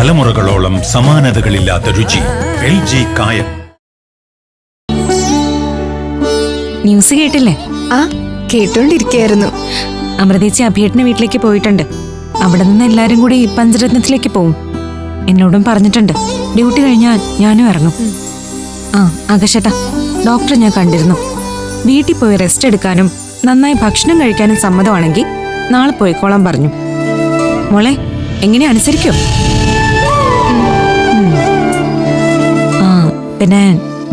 തലമുറകളോളം സമാനതകളില്ലാത്ത രുചി. L G കായം. ന്യൂസ് കേട്ടില്ലേ? ആ കേട്ടോണ്ടിരിക്കയായിരുന്നു അമൃതേച്ചി അഭിയേട്ടന്റെ വീട്ടിലേക്ക് പോയിട്ടുണ്ട്. അവിടെ നിന്ന് എല്ലാരും കൂടി പഞ്ചരത്നത്തിലേക്ക് പോവും. എന്നോടും പറഞ്ഞിട്ടുണ്ട്. ഡ്യൂട്ടി കഴിഞ്ഞാൽ ഞാനും ഇറങ്ങും. ആ ആകശേട്ടാ ഡോക്ടറെ ഞാൻ കണ്ടിരുന്നു. വീട്ടിൽ പോയി റെസ്റ്റ് എടുക്കാനും നന്നായി ഭക്ഷണം കഴിക്കാനും സമ്മതമാണെങ്കിൽ നാളെ പോയിക്കോളാൻ പറഞ്ഞു. മോളെ എങ്ങനെ അനുസരിക്കോ? പിന്നെ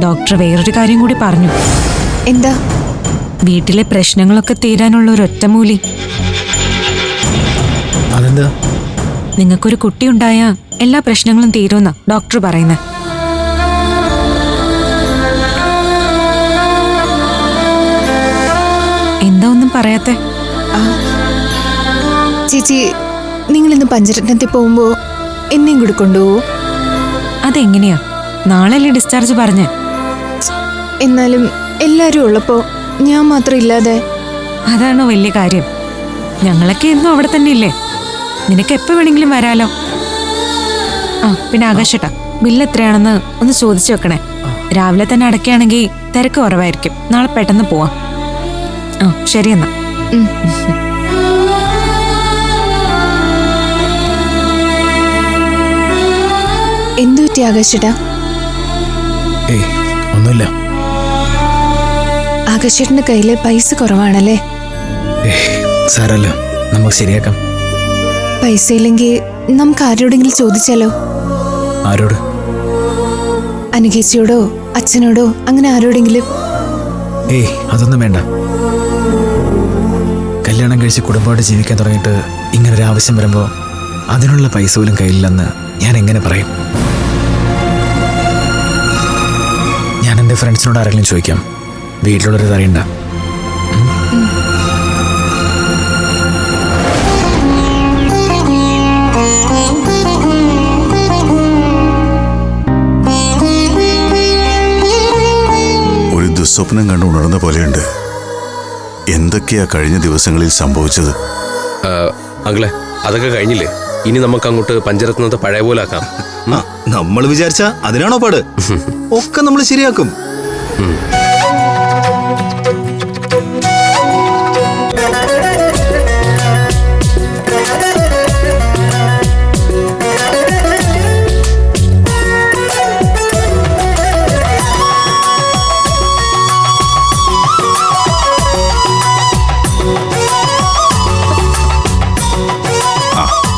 ഡോക്ടർ വേറൊരു കാര്യം കൂടി പറഞ്ഞു. എന്താ? വീട്ടിലെ പ്രശ്നങ്ങളൊക്കെ തീരാനുള്ള ഒരു ഒറ്റമൂലി അതെന്താ? നിങ്ങൾക്കൊരു കുട്ടി ഉണ്ടായ എല്ലാ പ്രശ്നങ്ങളും തീരുമെന്ന ഡോക്ടർ പറയുന്നത് എന്താ ഒന്നും പറയാത്തെ? ചേച്ചി നിങ്ങൾ ഇന്ന് പഞ്ചരത്നത്തിൽ പോകുമ്പോ എന്നെയും കൂടി കൊണ്ടുപോകൂ അതെങ്ങനെയാ? നാളെയല്ലേ ഡിസ്ചാർജ് പറഞ്ഞ്? എന്നാലും എല്ലാരും ഉള്ളപ്പോ ഞാൻ മാത്രം ഇല്ലാതെ അതാണോ വലിയ കാര്യം. ഞങ്ങളൊക്കെ എന്നും അവിടെ തന്നെ ഇല്ലേ? നിനക്ക് എപ്പോ വേണമെങ്കിലും വരാലോ? ആ പിന്നെ ആകാശട്ടാ. ബില്ല് എത്രയാണെന്ന് ഒന്ന് ചോദിച്ചു വെക്കണേ. രാവിലെ തന്നെ അടയ്ക്കുകയാണെങ്കിൽ തിരക്ക് കുറവായിരിക്കും. നാളെ പെട്ടെന്ന് പോവാം. ആ ശരി എന്നാ. ഉം. എന്തു പറ്റി ആകാശേട്ടാ? ഏയ് ഒന്നുമില്ല. ആകാശേട്ടന്റെ കയ്യിൽ പൈസ കുറവാണല്ലേ? സാറല്ലോ സാരല്ല നമുക്ക് ശരിയാക്കാം. പൈസ ഇല്ലെങ്കിൽ നമുക്ക് ആരോടെങ്കിലും ചോദിച്ചാലോ? ആരോട്? അനുകേച്ചിയോടോ അച്ഛനോടോ അങ്ങനെ ആരോടെങ്കിലും? ഏയ് അതൊന്നും വേണ്ട. കല്യാണം കഴിച്ച് കുടുംബമായിട്ട് ജീവിക്കാൻ തുടങ്ങിയിട്ട് ഇങ്ങനൊരു ആവശ്യം വരുമ്പോൾ അതിനുള്ള പൈസ പോലും കയ്യിലില്ലെന്ന് ഞാൻ എങ്ങനെ പറയും? എന്റെ ഫ്രണ്ട്സിനോട് ആരെങ്കിലും ചോദിക്കാം. വീട്ടിലുള്ളവരത് അറിയണ്ട. ഒരു ദുസ്വപ്നം കണ്ടു ഉണർന്ന പോലെയുണ്ട്. എന്തൊക്കെയാ കഴിഞ്ഞ ദിവസങ്ങളിൽ സംഭവിച്ചത്? ആ, അങ്കിളെ അതൊക്കെ കഴിഞ്ഞില്ലേ? ഇനി നമുക്ക് അങ്ങോട്ട് പഞ്ചരത്നത്തെ പഴയ പോലെ ആക്കാം നമ്മൾ വിചാരിച്ച അതിനാണോ പാട്? ഒക്കെ നമ്മൾ ശരിയാക്കും.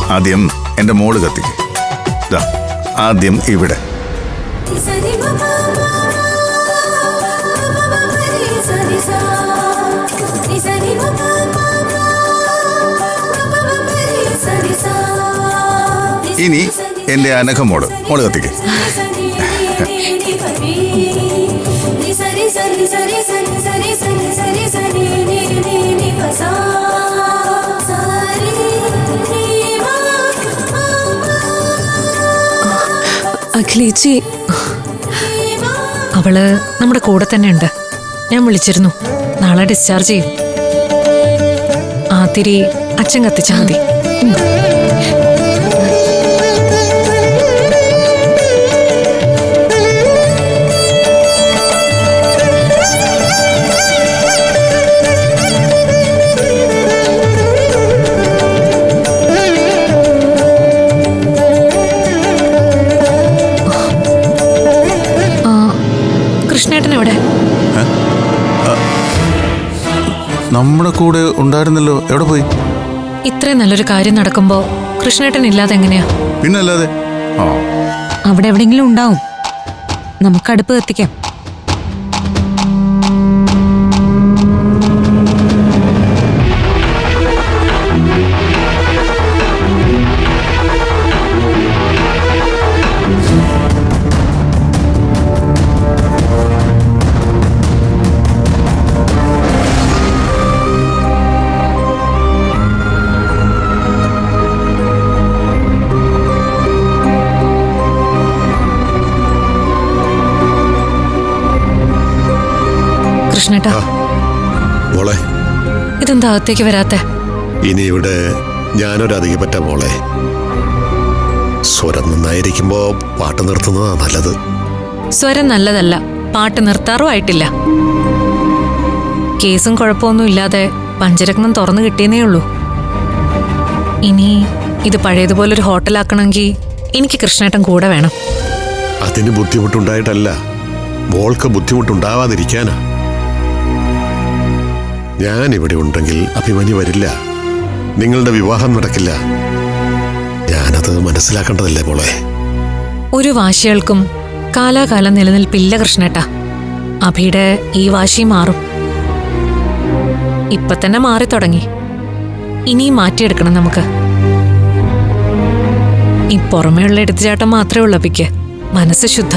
ആദ്യം എന്റെ മോൾ കത്തിക്ക്. ആദ്യം ഇവിടെ. ഇനി എന്റെ അനഘ മോൾ മോൾ കത്തിക്ക് അഖിലേച്ചി അവൾ നമ്മുടെ കൂടെ തന്നെ ഉണ്ട്. ഞാൻ വിളിച്ചിരുന്നു. നാളെ ഡിസ്ചാർജ് ചെയ്യും. ആതിരി അച്ഛൻ കത്തിച്ചാൽ മതി. കൂടെ ഉണ്ടായിരുന്നല്ലോ? എവിടെ പോയി? ഇത്രയും നല്ലൊരു കാര്യം നടക്കുമ്പോ കൃഷ്ണേട്ടൻ ഇല്ലാതെ എങ്ങനെയാ? പിന്നല്ലാതെ? അവിടെ എവിടെങ്കിലും ഉണ്ടാവും. നമുക്ക് അടുപ്പ് കത്തിക്കാം. കൃഷ്ണേട്ടാ മോളെ. ഇതെന്താ അകത്തേക്ക് വരാത്തെ? ഇനി ഇവിടെ ഞാനൊരു അധികപ്പറ്റ മോളെ. സ്വരം നന്നായിരിക്കുമ്പോ പാട്ട് നിർത്തുന്നതാ നല്ലത്. സ്വരം നല്ലതല്ല പാട്ട് നിർത്താറും ആയിട്ടില്ല കേസും കുഴപ്പമൊന്നും ഇല്ലാതെ പഞ്ചരത്നം തുറന്നു കിട്ടിയെന്നേ ഉള്ളൂ. ഇനി ഇത് പഴയതുപോലെ പഴയതുപോലൊരു ഹോട്ടലാക്കണമെങ്കിൽ എനിക്ക് കൃഷ്ണേട്ടൻ കൂടെ വേണം. അതിന് ബുദ്ധിമുട്ടുണ്ടായിട്ടല്ല. മോൾക്ക് ബുദ്ധിമുട്ടുണ്ടാവാതിരിക്കാനാ. ഞാൻ ഇവിടെ ഉണ്ടെങ്കിൽ അഭിമന്യു വരില്ല. നിങ്ങളുടെ വിവാഹം നടക്കില്ല. ഞാനത് മനസ്സിലാക്കേണ്ടതല്ലേ മോളെ? ഒരു വാശികൾക്കും കാലാകാലം നിലനിൽപ്പില്ല കൃഷ്ണേട്ട. അഭിയുടെ ഈ വാശി മാറും. ഇപ്പൊ തന്നെ മാറി തുടങ്ങി. ഇനിയും മാറ്റിയെടുക്കണം നമുക്ക്. ഈ പുറമേയുള്ള എടുത്തുചാട്ടം മാത്രമേ ഉള്ളൂ അഭിക്ക്. മനസ്സ് ശുദ്ധ.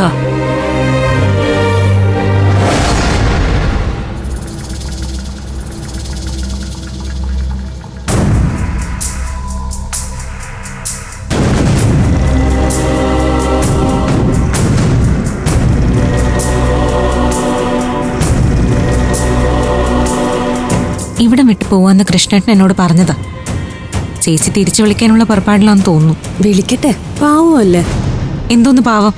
പോവാന്ന് കൃഷ്ണേട്ടൻ എന്നോട് പറഞ്ഞതാ. ചേച്ചി തിരിച്ചു വിളിക്കാനുള്ള പുറപ്പാടിലാന്ന് തോന്നുന്നു. വിളിക്കട്ടെ? പാവമല്ലേ? എന്തോന്ന് പാവം?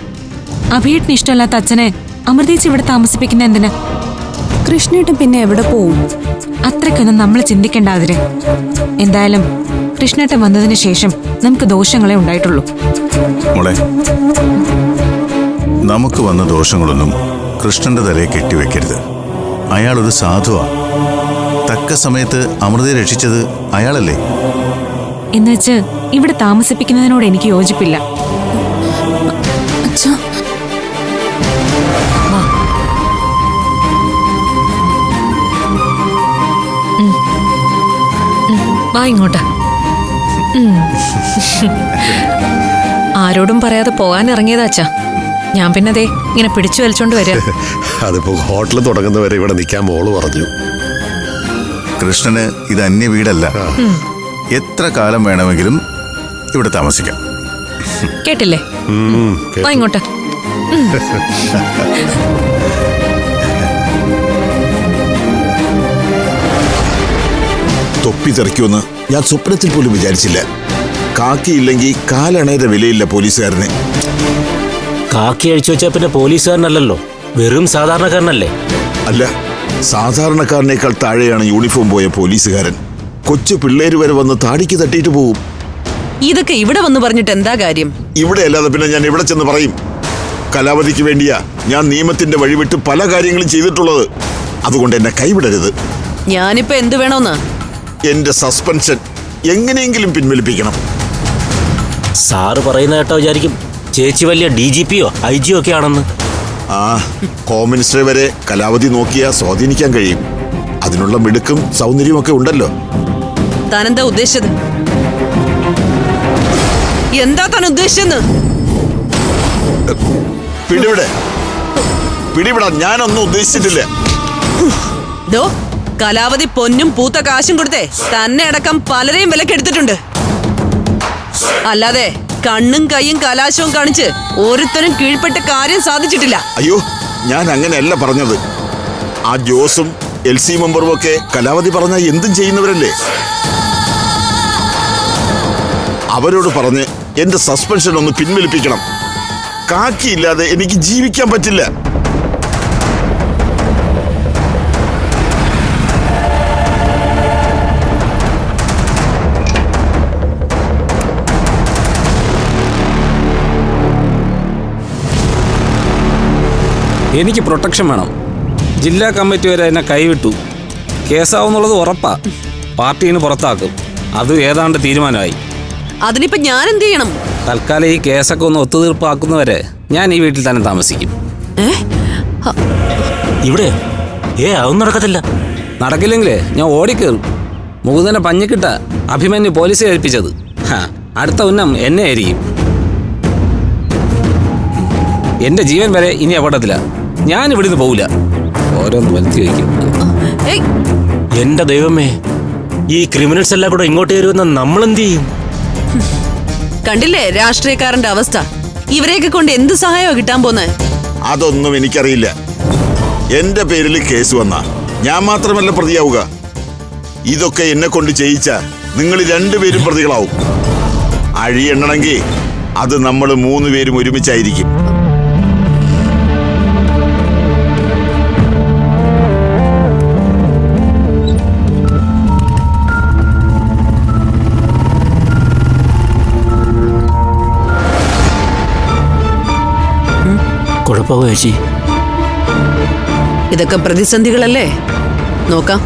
അഭിയേട്ടന് ഇഷ്ടമല്ലാത്ത അച്ഛനെ അമൃതേച്ചി ഇവിടെ താമസിപ്പിക്കുന്ന എന്തിനാ? കൃഷ്ണേട്ടൻ പിന്നെ എവിടെ പോവും? അത്രയ്ക്കൊന്നും നമ്മൾ ചിന്തിക്കേണ്ടാതിര. എന്തായാലും കൃഷ്ണേട്ടൻ വന്നതിന് ശേഷം നമുക്ക് ദോഷങ്ങളെ ഉണ്ടായിട്ടുള്ളൂ. മോളെ നമുക്ക് വന്ന ദോഷങ്ങളൊന്നും കൃഷ്ണന്റെ തലയെ കെട്ടിവെക്കരുത്. അയാളൊരു സാധുവാ. തക്ക സമയത്ത് അമൃതയെ രക്ഷിച്ചത് അയാളല്ലേ? എന്നുവെച്ച് ഇവിടെ താമസിപ്പിക്കുന്നതിനോട് എനിക്ക് യോജിപ്പില്ല. വാ. ഇങ്ങോട്ട്. ആരോടും പറയാതെ പോകാൻ ഇറങ്ങിയതാ അച്ഛാ. ഞാൻ പിന്നെ ദേ ഇങ്ങനെ പിടിച്ചു വലിച്ചോണ്ട് വരിക. അതിപ്പോ ഹോട്ടൽ തുടങ്ങുന്നവരെ ഇവിടെ നിൽക്കാൻ മോൾ പറഞ്ഞു. കൃഷ്ണന് ഇത് അന്യ വീടല്ല. എത്ര കാലം വേണമെങ്കിലും ഇവിടെ താമസിക്കാം. കേട്ടില്ലേ? ഇങ്ങോട്ട്. തൊപ്പി തെറിക്കുമെന്ന് ഞാൻ സ്വപ്നത്തിൽ പോലും വിചാരിച്ചില്ല. കാക്കിയില്ലെങ്കിൽ കാലണയുടെ വിലയില്ല പോലീസുകാരന്. കാക്കി അഴിച്ചു വെച്ചാൽ പിന്നെ പോലീസുകാരനല്ലല്ലോ. വെറും സാധാരണക്കാരനല്ലേ? അല്ല സാധാരണക്കാരനേക്കാൾ താഴെയാണ് യൂണിഫോം പോയ പോലീസുകാരൻ. കൊച്ചു പിള്ളേര് വരെ വന്ന് താടിക്ക് തട്ടിയിട്ട് പോകും ഇതൊക്കെ ഇവിടെ വന്ന് പറഞ്ഞിട്ട് എന്താ കാര്യം? ഇവിടെ അല്ലാതെ പിന്നെ ഞാൻ ഇവിടെ ചെന്ന് പറയും? കലാവധിക്ക് വേണ്ടിയാ ഞാൻ നിയമത്തിന്റെ വഴിവിട്ട് പല കാര്യങ്ങളും ചെയ്തിട്ടുള്ളത്. അതുകൊണ്ട് എന്നെ കൈവിടരുത്. ഞാനിപ്പോ എന്ത് വേണോന്ന്? എന്റെ സസ്പെൻഷൻ എങ്ങനെയെങ്കിലും പിൻവലിപ്പിക്കണം. സാറ് പറയുന്ന കേട്ടോ വിചാരിക്കും. ചേച്ചി വലിയ ഡി ജി പിയോ ഐ ജിയോ ഒക്കെ ആണെന്ന്. ആ ഹോം മിനിസ്റ്റർ വരെ കലാവധി നോക്കിയാ സ്വാധീനിക്കാൻ കഴിയും. അതിനുള്ള മിടുക്കും സൗന്ദര്യവും ഒക്കെ ഉണ്ടല്ലോ. താനെന്താ ഉദ്ദേശിച്ചത്? എന്താ താൻ ഉദ്ദേശിച്ചെന്ന്? പിടിവിടെ. പിടിവിടാ ഞാനൊന്നും ഉദ്ദേശിച്ചിട്ടില്ല. ദോ കലാവധി പൊന്നും പൂത്ത കാശും കൊടുത്തേ തന്നെ അടക്കം പലരെയും വിലക്കെടുത്തിട്ടുണ്ട്. അല്ലാതെ കണ്ണും കൈയും കലാശവും കാണിച്ച് ഓരോരുത്തരും കീഴ്പ്പെട്ട കാര്യം സാധിച്ചിട്ടില്ല. അയ്യോ ഞാൻ അങ്ങനെയല്ല പറഞ്ഞത്. ആ ജോസും എൽ സി മെമ്പറും ഒക്കെ കലാവധി പറഞ്ഞാൽ എന്തും ചെയ്യുന്നവരല്ലേ? അവരോട് പറഞ്ഞ് എന്റെ സസ്പെൻഷൻ ഒന്ന് പിൻവലിപ്പിക്കണം. കാക്കിയില്ലാതെ എനിക്ക് ജീവിക്കാൻ പറ്റില്ല. എനിക്ക് പ്രൊട്ടക്ഷൻ വേണം. ജില്ലാ കമ്മിറ്റി വരെ എന്നെ കൈവിട്ടു. കേസാവുന്നുള്ളത് ഉറപ്പാ. പാർട്ടിന്ന് പുറത്താക്കും. അത് ഏതാണ്ട് തീരുമാനമായി. അതിനിപ്പോ ഞാൻ എന്ത് ചെയ്യണം? തൽക്കാലം ഈ കേസൊക്കെ ഒന്ന് ഒത്തുതീർപ്പാക്കുന്നവരെ ഞാൻ ഈ വീട്ടിൽ തന്നെ താമസിക്കും. ഇവിടെ? ഏ അതൊന്നും നടക്കത്തില്ല. നടക്കില്ലെങ്കിലേ ഞാൻ ഓടിക്കേറും. മുകുന്ദനെ പഞ്ഞിക്കിട്ട അഭിമന്യു പോലീസ് ഏൽപ്പിച്ചത്. അടുത്ത ഉന്നം എന്നെ ആയിരിക്കും എന്റെ ജീവൻ വരെ ഇനി അപകടത്തില്ല ഞാൻ ഇവിടുന്ന് പോവില്ല. ഓരോന്ന് വരുത്തി വയ്ക്കും. എന്റെ ദൈവമേ ഈ ക്രിമിനൽസ് എല്ലാം കൂടെ ഇങ്ങോട്ട് വരുമെന്ന് നമ്മൾ എന്ത് ചെയ്യും? കണ്ടില്ലേ രാഷ്ട്രീയക്കാരന്റെ അവസ്ഥ? ഇവരെയൊക്കെ കൊണ്ട് എന്ത് സഹായമാണ് കിട്ടാൻ പോന്നെ? അതൊന്നും എനിക്കറിയില്ല. എന്റെ പേരിൽ കേസ് വന്ന. ഞാൻ മാത്രമല്ല പ്രതിയാവുക. ഇതൊക്കെ എന്നെ കൊണ്ട് ചെയ്യിച്ച നിങ്ങൾ രണ്ടുപേരും പ്രതികളാവും. അഴിയെണ്ണണമെങ്കിൽ അത് നമ്മൾ മൂന്ന് പേരും ഒരുമിച്ചായിരിക്കും. കുഴപ്പമോ ചേച്ചി. ഇതൊക്കെ പ്രതിസന്ധികളല്ലേ? നോക്കാം.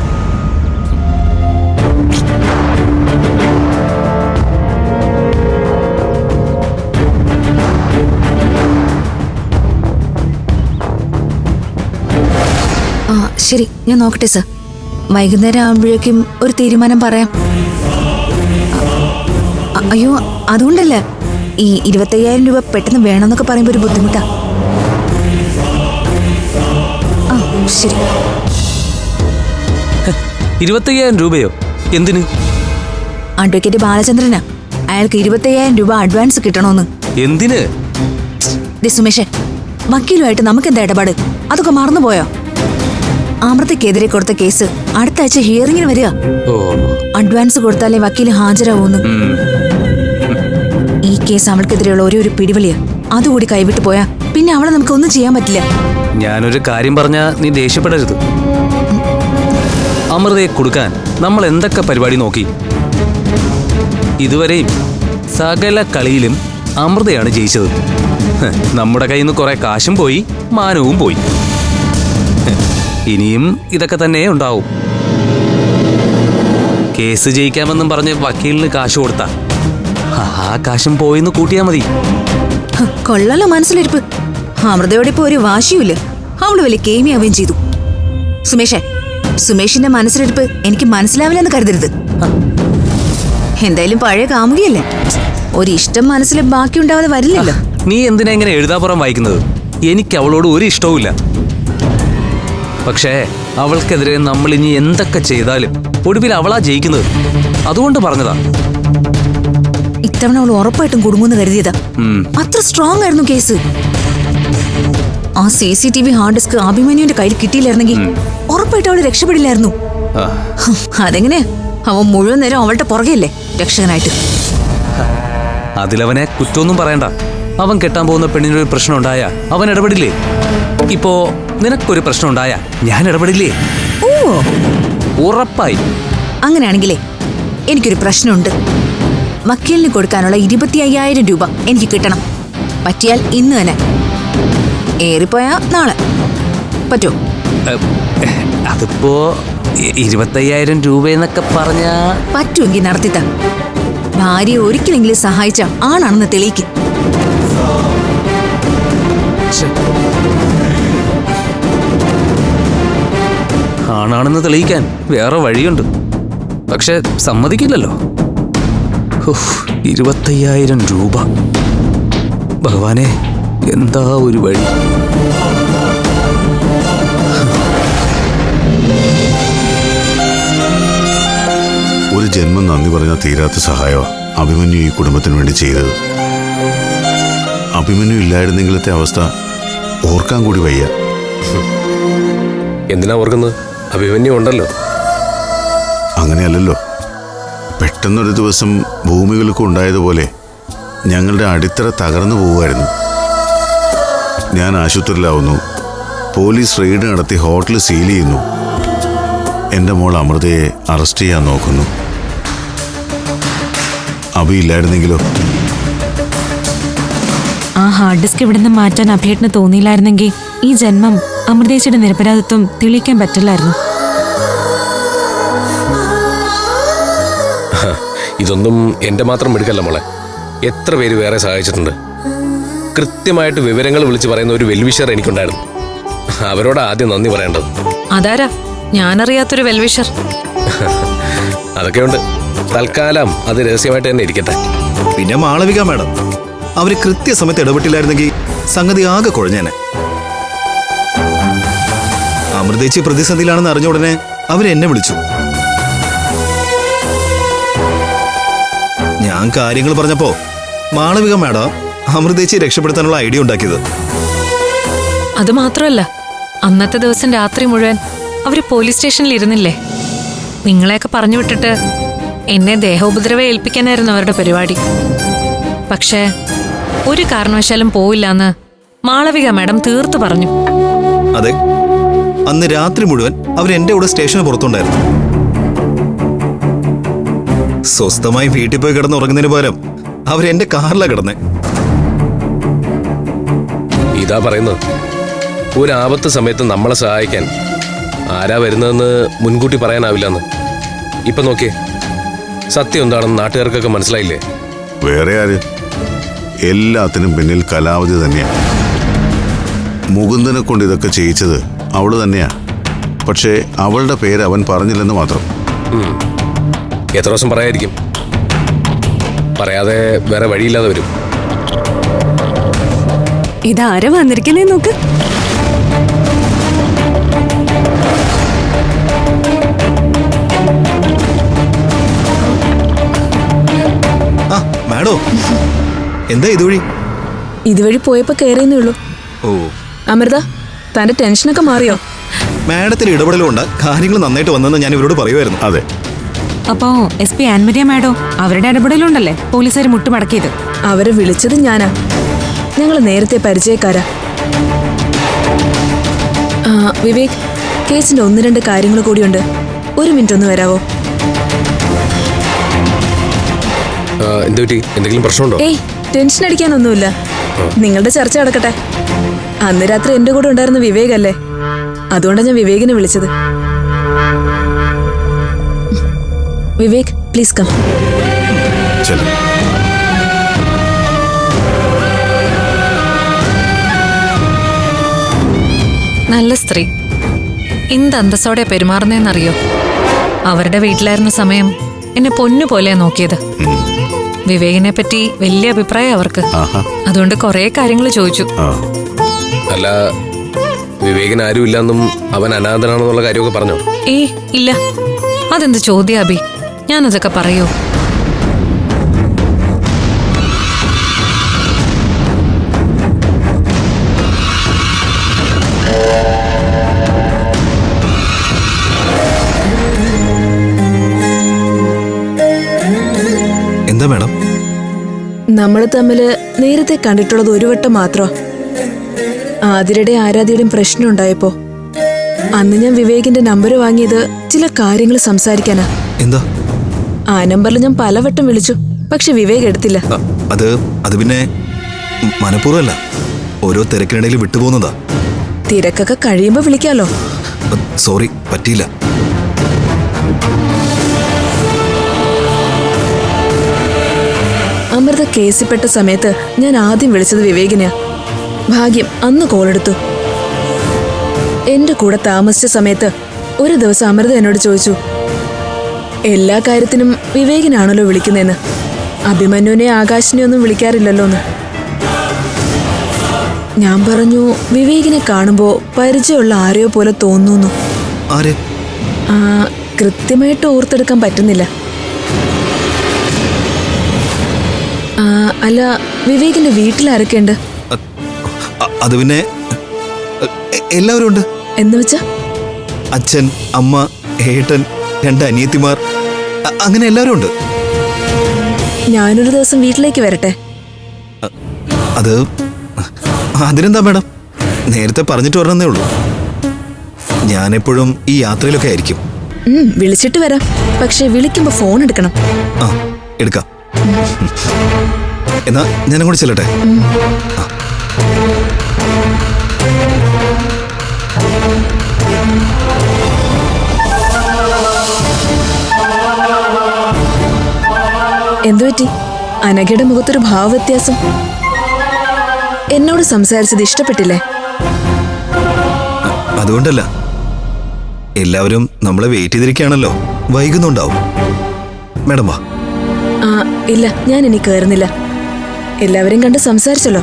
ആ ശരി ഞാൻ നോക്കട്ടെ സർ. വൈകുന്നേരം ആകുമ്പോഴേക്കും ഒരു തീരുമാനം പറയാം. അയ്യോ അതുകൊണ്ടല്ല? ഈ ഇരുപത്തയ്യായിരം രൂപ പെട്ടെന്ന് വേണമെന്നൊക്കെ പറയുമ്പോൾ ഒരു ബുദ്ധിമുട്ടാ. ശരി ഇരുപത്തയ്യായിരം രൂപയോ? എന്തിന്? അഡ്വക്കേറ്റ് ബാലചന്ദ്രനാ. അയാൾക്ക് ഇരുപത്തയ്യായിരം രൂപ അഡ്വാൻസ് കിട്ടണമെന്ന് എന്തിന്? സുമേഷ് വക്കീലുമായിട്ട് നമുക്ക് എന്താ ഇടപാട്? അതൊക്കെ മറന്നുപോയോ? അമൃതയ്ക്കെതിരെ കൊടുത്ത കേസ് അടുത്ത ആഴ്ച ഹിയറിംഗിന് വരിക. അഡ്വാൻസ് കൊടുത്താലേ വക്കീൽ ഹാജരാവൂന്ന്. ഈ കേസ് അവൾക്കെതിരെയുള്ള ഒരേ ഒരു പിടിവലിയ അതുകൂടി കൈവിട്ടു പോയാ പിന്നെ അവളെ നമുക്ക് ഒന്നും ചെയ്യാൻ പറ്റില്ല. ഞാനൊരു കാര്യം പറഞ്ഞാ നീ ദേഷ്യപ്പെടരുത്. അമൃതയെ കൊടുക്കാൻ നമ്മൾ എന്തൊക്കെ പരിപാടി നോക്കി? ഇതുവരെയും സകല കളിയിലും അമൃതയാണ് ജയിച്ചത്. നമ്മുടെ കയ്യിൽ നിന്ന് കുറെ കാശും പോയി മാനവും പോയി. ഇനിയും ഇതൊക്കെ തന്നെ ഉണ്ടാവും. കേസ് ജയിക്കാമെന്നും പറഞ്ഞ് വക്കീലിന് കാശ് കൊടുത്ത. ആ കാശും പോയിന്ന് കൂട്ടിയാ മതി. കൊള്ളാലോ മനസ്സിലിരിപ്പ് അമൃതയോടെ ഇപ്പൊ ഒരു വാശിയുമില്ല. അവൾ വലിയ കേമിയാവുകയും ചെയ്തു. സുമേഷേ സുമേഷിന്റെ മനസ്സിലിരിപ്പ് എനിക്ക് മനസ്സിലാവില്ലെന്ന് കരുതരുത്. എന്തായാലും പഴയ കാമുകിയല്ലേ? ഒരു ഇഷ്ടം മനസ്സിൽ ബാക്കി ഉണ്ടാവാതെ വരില്ലല്ലോ നീ എന്തിനാ ഇങ്ങനെ എഴുതാപ്പുറം വായിക്കുന്നത്? എനിക്ക് അവളോട് ഒരു ഇഷ്ടവുമില്ല. പക്ഷേ അവൾക്കെതിരെ നമ്മൾ ഇനി എന്തൊക്കെ ചെയ്താലും ഒടുവിൽ അവളാ ജയിക്കുന്നത്. അതുകൊണ്ട് പറഞ്ഞതാ. ഇത്തവണ അവൾ ഉറപ്പായിട്ടും കുടുങ്ങുമെന്ന് കരുതിയതാ. അത്ര സ്ട്രോങ് ആയിരുന്നു കേസ്. ആ C C T V hard disk അഭിമന്യുവിന്റെ കയ്യിൽ കിട്ടിയില്ലായിരുന്നെങ്കിൽ ഉറപ്പായിട്ട് അവൾ രക്ഷപ്പെടില്ലായിരുന്നു. അതെങ്ങനെ അവൻ മുഴുവൻ നേരം അവളുടെ പുറകെയല്ലേ? രക്ഷകനായിട്ട്. അതിലവനെ കുറ്റമൊന്നും പറയണ്ട. അവൻ കെട്ടാൻ പോകുന്ന പെണ്ണിനൊരു പ്രശ്നം ഉണ്ടായ അവൻ ഇടപെടില്ലേ? ഇപ്പോ നിനക്കൊരു പ്രശ്നം ഉണ്ടായ ഞാൻ ഇടപെടില്ലേ? ഓ. ഉറപ്പായി. അങ്ങനെയാണെങ്കിലേ എനിക്കൊരു പ്രശ്നമുണ്ട്. വക്കീലിന് കൊടുക്കാനുള്ള ഇരുപത്തി അയ്യായിരം രൂപ എനിക്ക് കിട്ടണം. പറ്റിയാൽ ഇന്ന് തന്നെ. ഏറിപ്പോയാ നാളെ. പറ്റോ. അതിപ്പോ ഇരുപത്തയ്യായിരം രൂപയെന്നൊക്കെ പറഞ്ഞ പറ്റുമെങ്കിൽ നടത്തിത്ത ഭാര്യ ഒരിക്കലെങ്കിലും സഹായിച്ച ആണാണെന്ന് തെളിയിക്ക്. ആണാണെന്ന് തെളിയിക്കാൻ വേറെ വഴിയുണ്ട്. പക്ഷെ സമ്മതിക്കില്ലല്ലോ. ഇരുപത്തയ്യായിരം രൂപ. ഭഗവാനെ എന്താ ഒരു വഴി? ഒരു ജന്മം നന്ദി പറഞ്ഞ തീരാത്ത സഹായമാണ് അഭിമന്യു ഈ കുടുംബത്തിന് വേണ്ടി ചെയ്തത്? അഭിമന്യു ഇല്ലായിരുന്നെങ്കിലത്തെ അവസ്ഥ ഓർക്കാൻ കൂടി വയ്യ. എന്തിനാ ഓർക്കുന്നത്? അഭിമന്യു ഉണ്ടല്ലോ. അങ്ങനെയല്ലല്ലോ. പെട്ടെന്നൊരു ദിവസം ഭൂമികൾക്ക് ഉണ്ടായതുപോലെ ഞങ്ങളുടെ അടിത്തറ തകർന്നു പോവുമായിരുന്നു ഞാൻ ആശുപത്രിയിലാവുന്നു. പോലീസ് റെയ്ഡ് നടത്തി ഹോട്ടൽ സീൽ ചെയ്യുന്നു. എന്റെ മോൾ അമൃതയെ അറസ്റ്റ് ചെയ്യാൻ നോക്കുന്നു. അഭിയില്ലായിരുന്നെങ്കിലോ ആ ഹാർഡ് ഡിസ്ക് ഇവിടുന്ന് മാറ്റാൻ അഭേട്ടന് തോന്നിയില്ലായിരുന്നെങ്കിൽ ഈ ജന്മം അമൃതേശയുടെ നിരപരാധിത്വം തെളിയിക്കാൻ പറ്റില്ലായിരുന്നു. ഇതൊന്നും എന്റെ മാത്രം എടുക്കല്ല മോളെ. എത്ര പേര് വേറെ സഹായിച്ചിട്ടുണ്ട്. കൃത്യമായിട്ട് വിവരങ്ങൾ വിളിച്ച് പറയുന്ന ഒരു വെൽവിഷർ എനിക്കുണ്ടായിരുന്നു. അവരോട് ആദ്യം നന്ദി പറയേണ്ടത്. അതാരാ? ഞാനറിയാത്തൊരു വെൽവിഷർ. അതൊക്കെയുണ്ട്. തൽക്കാലം അത് രഹസ്യമായിട്ട് തന്നെ ഇരിക്കട്ടെ. പിന്നെ മാളവിക മാഡം അവർ കൃത്യസമയത്ത് ഇടപെട്ടില്ലായിരുന്നെങ്കിൽ സംഗതി ആകെ കുഴഞ്ഞേനെ. അമൃതേച്ചി പ്രതിസന്ധിയിലാണെന്ന് അറിഞ്ഞ ഉടനെ അവരെന്നെ എന്നെ വിളിച്ചു. ഞാൻ കാര്യങ്ങൾ പറഞ്ഞപ്പോ മാളവിക മാഡം അമൃതേച്ചി രക്ഷപ്പെടുത്താനുള്ള ഐഡിയ ഉണ്ടാക്കിയത്. അത് മാത്രമല്ല അന്നത്തെ ദിവസം രാത്രി മുഴുവൻ അവർ പോലീസ് സ്റ്റേഷനിൽ ഇരുന്നില്ലേ? നിങ്ങളെയൊക്കെ പറഞ്ഞു വിട്ടിട്ട് എന്നെ ദേഹോപദ്രവം ഏൽപ്പിക്കാനായിരുന്നു അവരുടെ പരിപാടി. പക്ഷേ ഒരു കാരണവശാലും പോവില്ലാന്ന് മാളവിക മാഡം തീർത്തു പറഞ്ഞു. അതെ അന്ന് രാത്രി മുഴുവൻ അവർ എന്റെ കൂടെ സ്റ്റേഷന് പുറത്തുണ്ടായിരുന്നു. സ്വസ്ഥമായി വീട്ടിൽ പോയി കിടന്ന് ഉറങ്ങുന്നതിന് പകരം അവരെന്റെ കാറിലാണ് കിടന്നെ. ഇതാ പറയുന്നത്. ഒരു ആപത്ത് സമയത്ത് നമ്മളെ സഹായിക്കാൻ ആരാ വരുന്നതെന്ന് മുൻകൂട്ടി പറയാനാവില്ലെന്ന്. ഇപ്പൊ നോക്കിയേ. സത്യം എന്താണെന്ന് നാട്ടുകാർക്കൊക്കെ മനസ്സിലായില്ലേ? വേറെ ആര്? എല്ലാത്തിനും പിന്നിൽ കലാവധി തന്നെയാ. മുകുന്ദനെ കൊണ്ട് ഇതൊക്കെ ചെയ്യിച്ചത് അവൾ തന്നെയാ. പക്ഷേ അവളുടെ പേര് അവൻ പറഞ്ഞില്ലെന്ന് മാത്രം. എത്ര ദിവസം പറയായിരിക്കും പറയാതെ വേറെ വഴിയില്ലാതെ വരും. ഇതാരെ വന്നിരിക്കുന്നേ നോക്ക്. മാഡോ എന്താ ഇതുവഴി? ഇതുവഴി പോയപ്പോ കേറിയെന്നേ ഉള്ളൂ. ഓ. അമൃത തന്റെ ടെൻഷനൊക്കെ മാറിയോ? മാഡത്തിന് ഇടപെടലുണ്ട് കാര്യങ്ങൾ നന്നായിട്ട് വന്നെന്ന് ഞാൻ ഇവരോട് പറയുമായിരുന്നു. അതെ. അപ്പോ എസ് പി ആൻമരിയ മാഡോ അവരുടെ ഇടപെടലുണ്ടല്ലേ പോലീസുകാർ മുട്ടുമടക്കിയത്. അവരെ വിളിച്ചത് ഞാനാ. ഞങ്ങൾ നേരത്തെ പരിചയക്കാരാ. ആ, വിവേക് കേസിന്റെ ഒന്ന് രണ്ട് കാര്യങ്ങൾ കൂടിയുണ്ട്. ഒരു മിനിറ്റ് ഒന്ന് വരാവോ? ആ, എന്ത് പറ്റി? എന്തെങ്കിലും പ്രശ്നമുണ്ടോ? ഏയ് ടെൻഷൻ അടിക്കാനൊന്നുമില്ല. നിങ്ങളുടെ ചർച്ച നടക്കട്ടെ. അന്ന് രാത്രി എന്റെ കൂടെ ഉണ്ടായിരുന്ന വിവേക് അല്ലേ? അതുകൊണ്ടാണ് ഞാൻ വിവേകിനെ വിളിച്ചത്. Vivek please come. ചെല്ലാം. നല്ല സ്ത്രീ. എന്ത് അന്തസ്സോടെ പെരുമാറുന്നതെന്നറിയോ അവരുടെ വീട്ടിലായിരുന്ന സമയം എന്നെ പൊന്നു പോലെ നോക്കിയത്. വിവേകിനെ പറ്റി വലിയ അഭിപ്രായം അവർക്ക്. അതുകൊണ്ട് കുറെ കാര്യങ്ങൾ ചോദിച്ചു. അല്ല അല്ല വിവേകിന് ആരുമില്ലെന്നും അവൻ അനാഥനാണെന്നുള്ള കാര്യമൊക്കെ പറഞ്ഞോ? ഏ ഇല്ല. അതെന്ത് ചോദ്യ അഭി? ഞാനതൊക്കെ പറയൂ. എന്താ മാഡം? നമ്മൾ തമ്മിൽ നേരത്തെ കണ്ടിട്ടുള്ളത് ഒരു വട്ടം മാത്രം? ആതിരയുടെ ആരാധ്യയുടെയും പ്രശ്നം ഉണ്ടായപ്പോ. അന്ന് ഞാൻ വിവേകിന്റെ നമ്പർ വാങ്ങിയത് ചില കാര്യങ്ങൾ സംസാരിക്കാനാ. എന്താ? ആ നമ്പറിൽ ഞാൻ പലവട്ടം വിളിച്ചു പക്ഷെ വിവേക് എടുത്തില്ല. അത് അത് പിന്നെ മനഃപൂർവമല്ല. ഓരോ തിരക്കിനിടയിൽ വിട്ടുപോകുന്നതാ. തിരക്കൊക്കെ കഴിയുമ്പോ വിളിക്കാലോ. സോറി പറ്റിയില്ല. അമൃത കേസിൽപ്പെട്ട സമയത്ത് ഞാൻ ആദ്യം വിളിച്ചത് വിവേകിനെയാ. ഭാഗ്യം അന്ന് കോളെടുത്തു എന്റെ കൂടെ താമസിച്ച സമയത്ത് ഒരു ദിവസം അമൃത എന്നോട് ചോദിച്ചു എല്ലാ കാര്യത്തിനും വിവേകിനാണല്ലോ വിളിക്കുന്നതെന്ന് അഭിമന്യുവിനെ ആകാശിനെ ഒന്നും വിളിക്കാറില്ലല്ലോ എന്ന് ഞാൻ പറഞ്ഞു വിവേകിനെ കാണുമ്പോ പരിചയമുള്ള ആരെയോ പോലെ തോന്നുന്നു. കൃത്യമായിട്ട് ഓർത്തെടുക്കാൻ പറ്റുന്നില്ല. അല്ല വിവേകിന്റെ വീട്ടിൽ അ- അത് പിന്നെ എല്ലാവരും ഉണ്ട് എന്ന് വെച്ചാ? അച്ഛൻ അമ്മ ഏട്ടൻ രണ്ട് അനിയത്തിമാർ. അങ്ങനെ എല്ലാവരും ഉണ്ട്. ഞാനൊരു ദിവസം വീട്ടിലേക്ക് വരട്ടെ? അത് അതിനെന്താ മാഡം? നേരത്തെ പറഞ്ഞിട്ട് വരണമെന്നേ ഉള്ളൂ. ഞാനെപ്പോഴും ഈ യാത്രയിലൊക്കെ ആയിരിക്കും. വിളിച്ചിട്ട് വരാം. പക്ഷെ വിളിക്കുമ്പോ ഫോൺ എടുക്കണം. ആ എടുക്കാം. എന്നാ ഞാനും കൂടി ചെല്ലട്ടെ ആ. എന്തു പറ്റി? അനഘയുടെ മുഖത്തൊരു ഭാവവ്യത്യാസം. എന്നോട് സംസാരിച്ചത് ഇഷ്ടപ്പെട്ടില്ലേ? അതുകൊണ്ടല്ല. എല്ലാവരും നമ്മളെ വെയിറ്റ് ചെയ്തിരിക്കുകയാണല്ലോ. വൈകുന്നുണ്ടാവും. മാഡം വാ. ആ ഇല്ല ഞാൻ ഇനി കയറുന്നില്ല എല്ലാവരും കണ്ട് സംസാരിച്ചല്ലോ.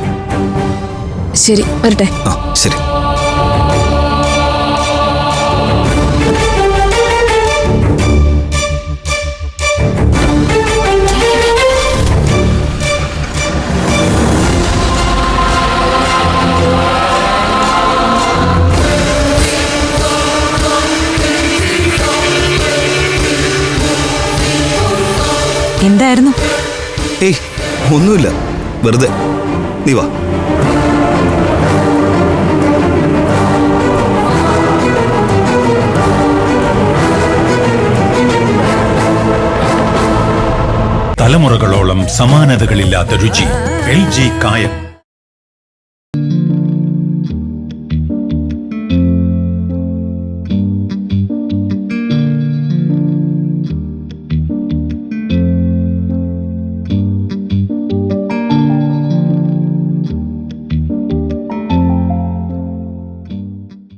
ശരി വരട്ടെ. ആ ശരി. എന്തായിരുന്നു? ഏയ് ഒന്നുമില്ല. വെറുതെ. നീ വാ. തലമുറകളോളം സമാനതകളില്ലാത്ത രുചി. എൽ ജി കായം.